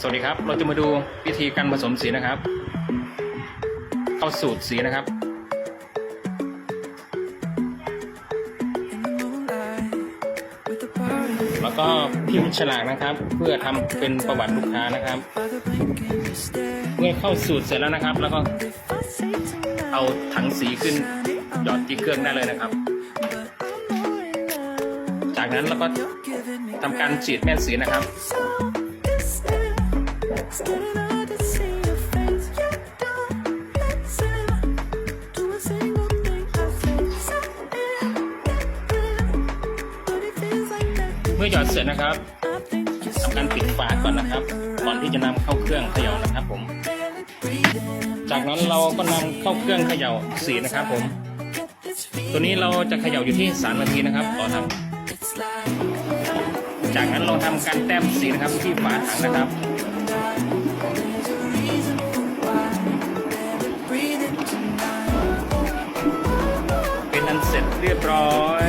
สวัสดีครับ เราจะมาดูวิธีการผสมสีนะครับ เข้าสูตรสีนะครับ แล้วก็พิมพ์ฉลากนะครับ เพื่อทำเป็นประวัติลูกค้านะครับ เมื่อเข้าสูตรเสร็จแล้วนะครับ แล้วก็เอาถังสีขึ้นหยอดที่เครื่องได้เลยนะครับ จากนั้นเราก็ทำการฉีดแม่สีนะครับ เมื่อหยอดเสร็จนะครับทำการปิดฝาก่อนนะครับ ก่อนที่จะนำเข้าเครื่องเขย่านะครับผม จากนั้นเราก็นำเข้าเครื่องเขย่าสีนะครับผม ตัวนี้เราจะเขย่าอยู่ที่ 3 นาทีนะครับต่อทำจากนั้นเราทำการแต้มสีนะครับที่ฝาถังนะครับ เป็นอันเสร็จเรียบร้อย